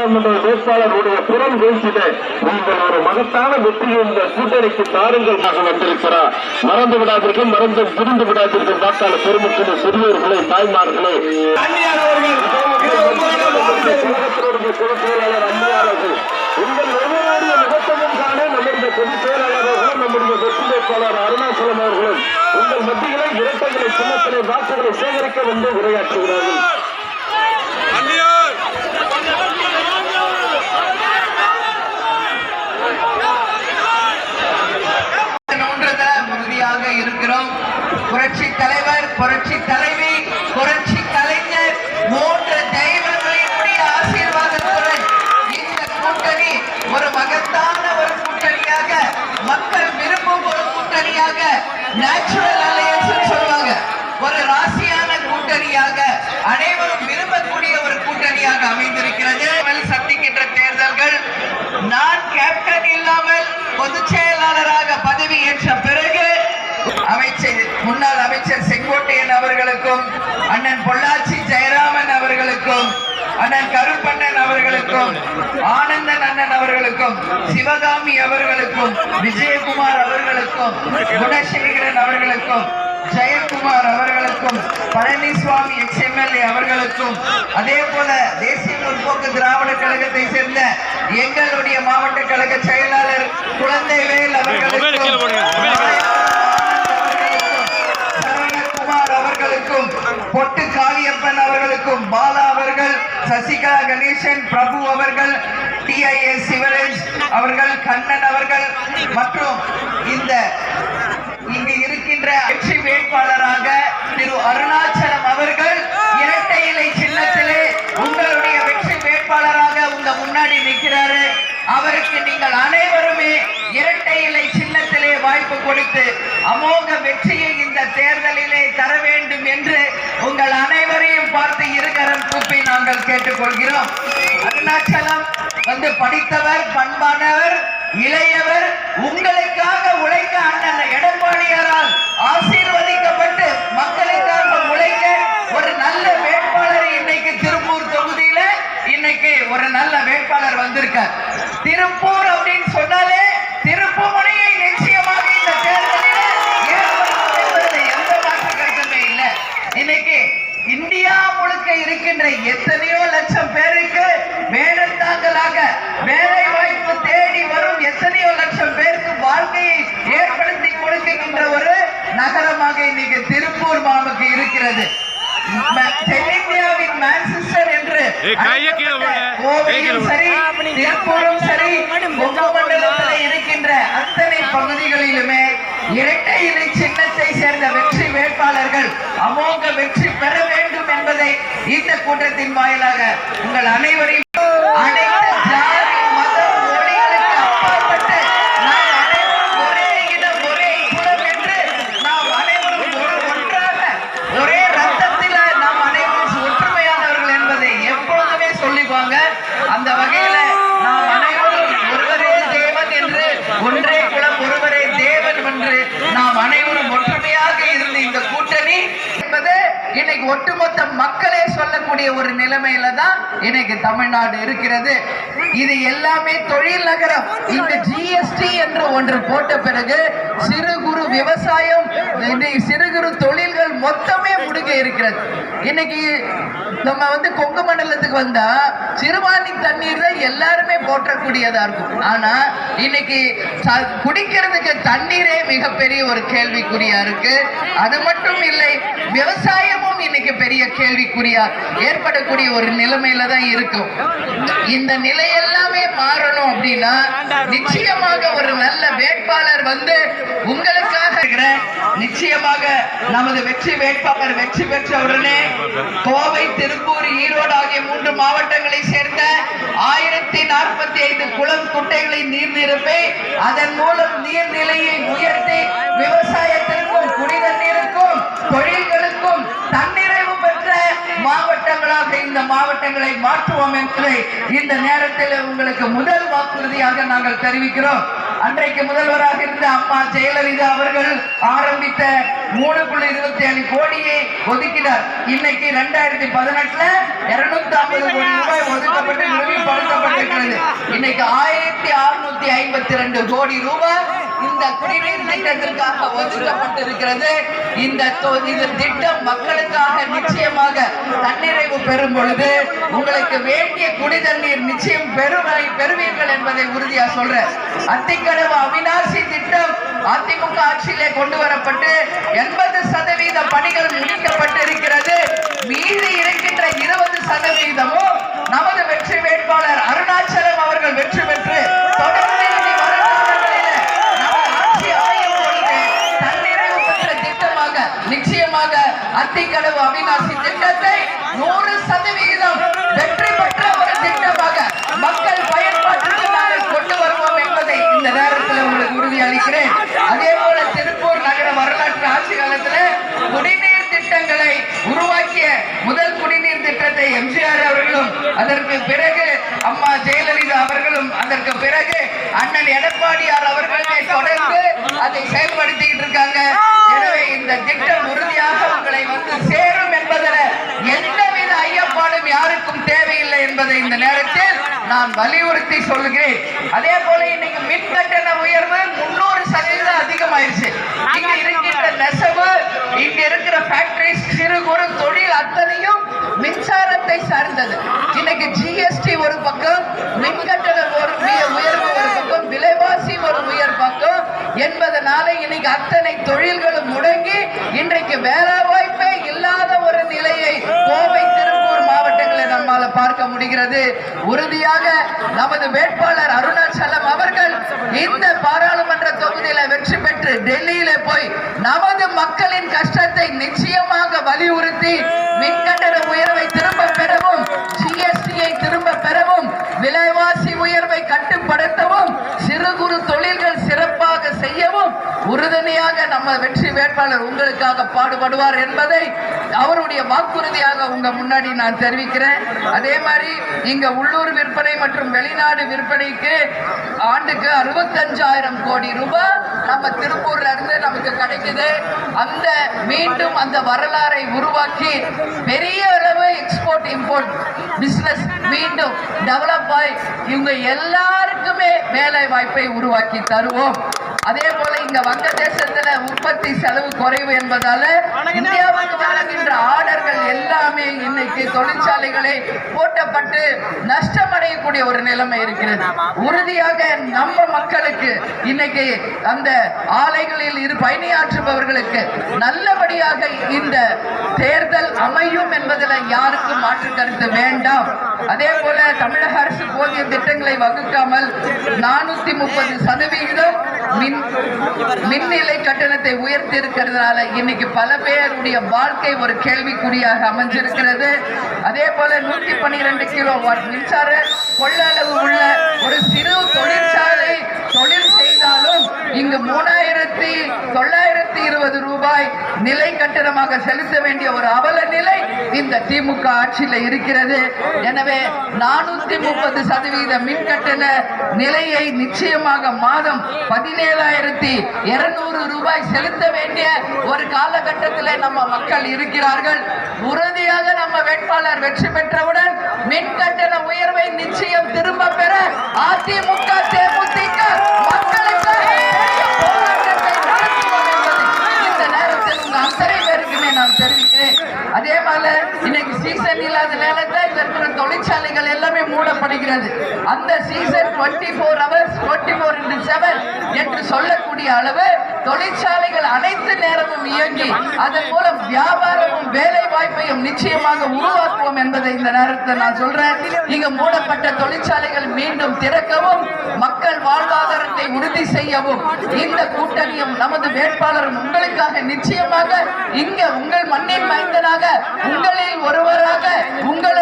நாடாளுமன்ற வேட்பாளருடைய புறம் வீழ்ச்சிட நீங்கள் ஒரு மகத்தான வெற்றி இந்த கூட்டணிக்கு தாருங்கள் வந்திருக்கிறார். மறந்து விடாதீர்கள் மறந்து புரிந்து விடாதீர்கள். வாக்காளர் பெருமக்கள் சிறியோர்களை தாய்மார்களே. பொதுச் செயலாளர் அம்மையார் அவர்கள் உங்கள் ஒவ்வொருடைய முகத்தையும் காண நம்முடைய பொதுச் நம்முடைய வெற்றி வேட்பாளர் அருணாச்சலம் அவர்களும் உங்கள் மத்தியிலே இரட்டைகளை சின்னத்திலே வாக்குகளை சேகரிக்க வந்து உரையாற்றுகிறார்கள் அந்நியார் ஒன்றத உறுதியாக இருக்கிறோம் புரட்சி தலைவர் புரட்சி தலைவி புரட்சி கலைஞர் மூன்று தெய்வங்களினுடைய ஆசீர்வாதத்துடன் இந்த கூட்டணி ஒரு மகத்தான ஒரு கூட்டணியாக மக்கள் விரும்பும் ஒரு கூட்டணியாக நேச்சுரல் அலையன்ஸ் சொல்லுவாங்க. ஒரு ராசியான கூட்டணியாக அனைவரும் விரும்பக்கூடிய ஒரு கூட்டணியாக அமைந்திருக்கிறது. சந்திக்கின்ற தேர்தல்கள் நான் கேப்டன் இல்லாமல் பொதுச் முன்னாள் அமைச்சர் செங்கோட்டையன் அவர்களுக்கும் அண்ணன் பொள்ளாச்சி ஜெயராமன் அவர்களுக்கும் அண்ணன் கருப்பண்ணன் அவர்களுக்கும் ஆனந்தன் அண்ணன் அவர்களுக்கும் சிவகாமி அவர்களுக்கும் விஜயகுமார் அவர்களுக்கும் குணசேகரன் அவர்களுக்கும் ஜெயக்குமார் அவர்களுக்கும் பழனிசுவாமி எக்ஸ் எம்எல்ஏ அவர்களுக்கும் அதே போல தேசிய முற்போக்கு திராவிட கழகத்தை சேர்ந்த எங்களுடைய மாவட்ட கழக செயலாளர் குழந்தைவேல் அவர்களுக்கும் அவர்களுக்கும் பொட்டு காளியப்பன் அவர்களுக்கும் பாலா அவர்கள் சசிகலா கணேசன் பிரபு அவர்கள் டிஐஎஸ் சிவரேஷ் அவர்கள் கண்ணன் அவர்கள் மற்றும் இந்த இங்கு இருக்கின்ற வெற்றி வேட்பாளராக திரு அருணாச்சலம் அவர்கள் இரட்டை இலை சின்னத்திலே உங்களுடைய வெற்றி வேட்பாளராக உங்க முன்னாடி நிற்கிறாரு. அவருக்கு நீங்கள் அனைவருமே இரட்டை இலை சின்னத்திலே வாய்ப்பு கொடுத்து அமோக வெற்றியை இந்த தேர்தலிலே தர வேண்டும் என்று உங்கள் அனைவரையும் பார்த்து இருக்கிற கூப்பி நாங்கள் கேட்டுக்கொள்கிறோம். அருணாச்சலம் வந்து படித்தவர் பண்பானவர் இளையவர் உங்களுக்காக உழைக்க அண்ணன் இடம் ஆசீர்வதிக்கப்பட்டு மக்களுக்காக உழைக்க ஒரு நல்ல வேட்பாளர் இன்னைக்கு திருப்பூர் தொகுதியில இன்னைக்கு ஒரு நல்ல வேட்பாளர் வந்திருக்கார் திருப்பூர் அப்படின்னு சொன்னாலே திருப்புமுனையை நிச்சயமாக இந்த தேர்தலில் ஏற்படுத்தும் என்பதில் எந்த மாற்று கருத்துமே இல்லை இன்னைக்கு இந்தியா முழுக்க இருக்கின்ற எத்தனையோ லட்சம் பேருக்கு வேடத்தாங்கலாக வேலை வாய்ப்பு தேடி வரும் எத்தனையோ லட்சம் பேருக்கு வாழ்க்கையை ஏற்படுத்தி கொடுக்கின்ற ஒரு நகரமாக இன்னைக்கு திருப்பூர் மாமுக்கு இருக்கிறது. தென்னிந்தியாவின் மான்செஸ்டர் என்று கோவையும். சரி திருப்பூரும் சரி பகுதிகளிலுமே இரட்டை இலை சின்னத்தை சேர்ந்த வெற்றி வேட்பாளர்கள் அமோக வெற்றி பெற வேண்டும் என்பதை இந்த கூட்டத்தின் வாயிலாக உங்கள் அனைவரையும் அனைத்து ஜாதி மதம் மொழிகளுக்கு அப்பாற்பட்டு நாம் அனைவரும் ஒரே இனம் ஒரே குலம் என்று நாம் அனைவரும் ஒரு ஒன்றாக ஒரே ரத்தத்தில நாம் அனைவரும் ஒற்றுமையானவர்கள் என்பதை எப்பொழுதுமே சொல்லிப்பாங்க அந்த வகையில நாம் அனைவரும் ஒருவரே தேவன் என்று ஒன்றே குலம் ஒருவரே தேவன் என்று நாம் அனைவரும் ஒற்றுமையாக இருந்து இந்த கூட்டணி என்பது இன்னைக்கு ஒட்டுமொத்த மக்களே சொல்லக்கூடிய ஒரு நிலைமையில தான் இன்னைக்கு தமிழ்நாடு இருக்கிறது. இது எல்லாமே தொழில் நகரம். இந்த ஜிஎஸ்டி என்று ஒன்று போட்ட பிறகு சிறு குறு விவசாயம் இன்னைக்கு சிறு குறு தொழில்கள் மொத்தமே முடிக்க இருக்கிறது. இன்னைக்கு நம்ம வந்து கொங்கு மண்டலத்துக்கு வந்தா சிறுவாணி தண்ணீர் தான் எல்லாருமே போற்றக்கூடியதா இருக்கும். ஆனா இன்னைக்கு குடிக்கிறதுக்கு தண்ணீரே மிகப்பெரிய ஒரு கேள்விக்குறியா இருக்கு. அது மட்டும் இல்லை விவசாயமும் இன்னைக்கு பெரிய கேள்விக்குறியா ஏற்படக்கூடிய ஒரு நிலைமையில தான் இருக்கும். இந்த நிலை எல்லாமே மாறணும் அப்படின்னா நிச்சயமாக ஒரு நல்ல வேட்பாளர் வந்து உங்களுக்காக இருக்கிற நிச்சயமாக நமது வெற்றி வேட்பாளர் வெற்றி பெற்ற உடனே கோவை திருப்பூர் ஈரோடு ஆகிய மூன்று மாவட்டங்களை சேர்ந்த ஆயிரத்தி நாற்பத்தி ஐந்து குளம் குட்டைகளை நீர் நிரப்பி அதன் மூலம் நீர்நிலையை உயர்த்தி விவசாயத்திற்கும் குடிநீருக்கும் தொழில்களுக்கும் தன்னிறைவு பெற்ற மாவட்டங்களாக இந்த மாவட்டங்களை மாற்றுவோம் என்பதை இந்த நேரத்தில் உங்களுக்கு முதல் வாக்குறுதியாக நாங்கள் தெரிவிக்கிறோம். அன்றைக்கு முதல்வராக இருந்த அம்மா ஜெயலலிதா அவர்கள் ஆரம்பித்த மூணு புள்ளி இருபத்தி ஏழு கோடியை ஒதுக்கினார். இன்னைக்கு ரெண்டாயிரத்தி பதினெட்டுல இருநூத்தி ஐம்பது கோடி ரூபாய் ஒதுக்கப்பட்டு இன்னைக்கு ஆயிரத்தி அறுநூத்தி ஐம்பத்தி ரெண்டு கோடி ரூபாய் இந்த குடிநீர் திட்டத்திற்காக ஒதுக்கப்பட்டிருக்கிறது. இந்த இந்த திட்டம் மக்களுக்காக நிச்சயமாக தன்னிறைவு பெறும் பொழுது உங்களுக்கு வேண்டிய குடி தண்ணீர் நிச்சயம் பெறுவதை பெறுவீர்கள் என்பதை உறுதியா சொல்றேன். அத்திக்கடவு அவினாசி திட்டம் அதிமுக ஆட்சியிலே கொண்டு வரப்பட்டு எண்பது அத்திக்கடவு அவிநாசி திட்டத்தை நூறு சதவிகிதம் வெற்றி பெற்ற ஒரு திட்டமாக மக்கள் பயன்பாட்டுக்கு நாங்கள் கொண்டு வருவோம் என்பதை இந்த நேரத்தில் உங்களுக்கு உறுதி அளிக்கிறேன். அதே போல திருப்பூர் நகர வரலாற்று ஆட்சி காலத்தில் குடிநீர் திட்டங்களை உருவாக்கிய முதல் குடிநீர் திட்டத்தை எம்ஜிஆர் அவர்களும் அதற்கு பிறகு அம்மா ஜெயலலிதா அவர்களும் அதற்கு பிறகு அண்ணன் எடப்பாடியார் அவர்களுமே தொடர்ந்து அதை செயல்படுத்திக்கிட்டு இருக்காங்க. எனவே இந்த திட்டம் உறுதியாக வந்து சேரும் என்பதில் எந்தவித ஐயப்பாடும் யாருக்கும் தேவையில்லை என்பதை இந்த நேரத்தில் நான் வலியுறுத்தி சொல்கிறேன். அதே போல இன்னைக்கு மின் கட்டண உயர்வு முன்னூறு சதவீதம் அதிகமாயிருச்சு. இங்க இருக்கின்ற நெசவு இங்க இருக்கிற ஃபேக்டரிஸ் சிறு குறு தொழில் அத்தனையும் மின்சாரத்தை சார்ந்தது. இன்னைக்கு ஜிஎஸ்டி ஒரு பக்கம் மின் கட்டண ஒரு உய- உயர்வு ஒரு பக்கம் விலைவாசி ஒரு உயர் பக்கம் என்பதனால இன்னைக்கு அத்தனை தொழில்களும் முடங்கி இன்றைக்கு வேலை வாய்ப்பே இல்லாத ஒரு நிலையை கோவை திருப்பூர் மாவட்டங்களில் நம்மால பார்க்க முடிகிறது. உறுதியாக நமது வேட்பாளர் அருணாச்சலம் அவர்கள் இந்த பாராளுமன்ற தொகுதியில வெற்றி பெற்று டெல்லியில போய் நமது மக்களின் கஷ்டத்தை நிச்சயமாக வலியுறுத்தி மின்கட்டண உயர்வை திரும்ப பெறவும் ஜிஎஸ்டியை திரும்ப பெறவும் விலைவாசி உயர்வை கட்டுப்படுத்தவும் சிறு குறு தொழில்கள் சிறப்பு நம்ம வெற்றி வேட்பாளர் உங்களுக்காக பாடுபடுவார் என்பதை அவருடைய வாக்குறுதியாக உங்க முன்னாடி நான் தெரிவிக்கிறேன். அதே மாதிரி இங்க உள்ளூர் விற்பனை மற்றும் வெளிநாடு விற்பனைக்கு ஆண்டுக்கு அறுபத்தஞ்சாயிரம் கோடி ரூபாய் நம்ம திருப்பூர்ல இருந்து நமக்கு கிடைக்குது. அந்த மீண்டும் அந்த வரலாறை உருவாக்கி பெரிய அளவு எக்ஸ்போர்ட் இம்போர்ட் பிசினஸ் மீண்டும் டெவலப் ஆகி இவங்க எல்லாருக்குமே வேலை வாய்ப்பை உருவாக்கி தருவோம். அதே போல இங்க வங்கதேசத்துல உற்பத்தி செலவு குறைவு என்பதால இந்தியாவுக்கு வழங்குகின்ற ஆர்டர்கள் எல்லாமே இன்னைக்கு தொழிற்சாலைகளை போட்டப்பட்டு நஷ்டம் நஷ்டமடையக்கூடிய ஒரு நிலைமை இருக்கிறது. உறுதியாக நம்ம மக்களுக்கு இன்னைக்கு அந்த ஆலைகளில் இரு பணியாற்றுபவர்களுக்கு நல்லபடியாக இந்த தேர்தல் அமையும் என்பதில் யாருக்கும் மாற்று கருத்து வேண்டாம். அதே போல தமிழக அரசு போதிய திட்டங்களை வகுக்காமல் நானூத்தி முப்பது சதவிகிதம் மின் மின்நிலை கட்டணத்தை உயர்த்தி இருக்கிறதுனால இன்னைக்கு பல பேருடைய வாழ்க்கை ஒரு கேள்விக்குறியாக அமைஞ்சிருக்கிறது. அதே போல நூத்தி பன்னிரெண்டு கிலோ வாட் மின்சார கொள்ளளவு உள்ள ஒரு சிறு தொழிற்சாலை தொழில் செய்தாலும் இங்கு மூணாயிரத்தி தொள்ளாயிரத்தி இருபது ரூபாய் நிலை கட்டணமாக செலுத்த வேண்டிய ஒரு அவல இந்த திமுக ஆட்சியில் இருக்கிறது. எனவே நானூத்தி முப்பது சதவீத மின்கட்டண நிலையை நிச்சயமாக மாதம் பதினேழாயிரத்தி இருநூறு ரூபாய் செலுத்த வேண்டிய ஒரு காலகட்டத்தில் நம்ம மக்கள் இருக்கிறார்கள். உறுதியாக நம்ம வேட்பாளர் வெற்றி பெற்றவுடன் மின்கட்டண உயர்வை நிச்சயம் திரும்ப பெற அதிமுக தேமுதிக மக்களுக்காக பெரிய போராட்டத்தை நடத்துவோம் என்பதை இந்த நேரத்தில் உங்க அத்தனை பேருக்குமே நான் தெரிவிக்கிறேன் அதே போல இன்னைக்கு சீசன் இல்லாத நேரத்தில் இங்க இருக்கிற தொழிற்சாலைகள் எல்லாமே மூடப்படுகிறது. அந்த season twenty four hours twenty four into seven என்று சொல்லக்கூடிய அளவு தொழிற்சாலைகள் அனைத்து நேரமும் இயங்கி அதன் மூலம் வியாபாரமும் வேலை வாய்ப்பையும் நிச்சயமாக உருவாக்குவோம் என்பதை இந்த நேரத்தில் நான் சொல்றேன். இங்கு மூடப்பட்ட தொழிற்சாலைகள் மீண்டும் திறக்கவும் மக்கள் வாழ்வாதாரத்தை உறுதி செய்யவும் இந்த கூட்டணியும் நமது வேட்பாளரும் உங்களுக்காக நிச்சயமாக இங்க உங்கள் மண்ணின் மைந்தனாக உங்களில் ஒருவராக உங்களை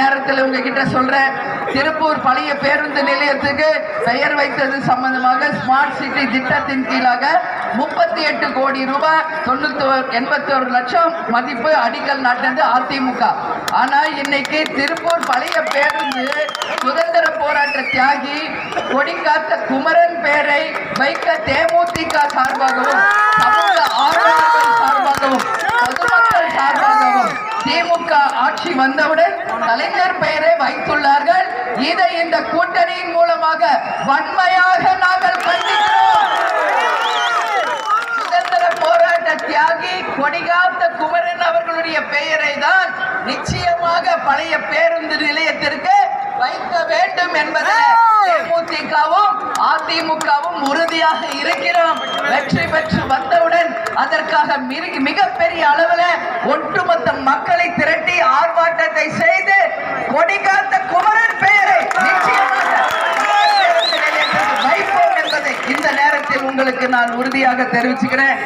நேரத்தில் உங்ககிட்ட சொல்றேன். திருப்பூர் பழைய பேருந்து நிலையத்துக்கு பெயர் வைத்தது சம்பந்தமாக ஸ்மார்ட் சிட்டி திட்டத்தின் கீழாக முப்பத்தி எட்டு கோடி ரூபாய் தொண்ணூத்தி எண்பத்தோரு லட்சம் மதிப்பு அடிக்கல் நாட்டது அதிமுக. ஆனா இன்னைக்கு திருப்பூர் பழைய பேருந்து சுதந்திர போராட்ட தியாகி கொடிக்காத்த குமரன் பேரை வைக்க தேமுதிக சார்பாகவும் சமூக ஆர்வலர்கள் சார்பாகவும் பொதுமக்கள் சார்பாகவும் திமுக ஆட்சி வந்தவுடன் கலைஞர் பெயரை வைத்துள்ளார்கள். இதை இந்த கூட்டணியின் மூலமாக வன்மையாக நாங்கள் கண்டிக்கிறோம். சுதந்திர போராட்ட தியாகி கொடிகாத்த குமரன் அவர்களுடைய பெயரை தான் நிச்சயமாக பழைய பேருந்து நிலையத்திற்கு வைக்க வேண்டும் என்பதை தேமுதிகவும் அதிமுகவும் உறுதியாக இருக்கிறோம். வெற்றி பெற்று வந்தவுடன் அதற்காக மிக- மிகப்பெரிய அளவில் ஒட்டுமொத்த மக்களை திரட்டி ஆர்ப்பாட்டத்தை செய்து கொடிகாத்த குமரன் பெயரை வைப்போம் என்பதை இந்த நேரத்தில் உங்களுக்கு நான் உறுதியாக தெரிவிச்சுக்கிறேன்.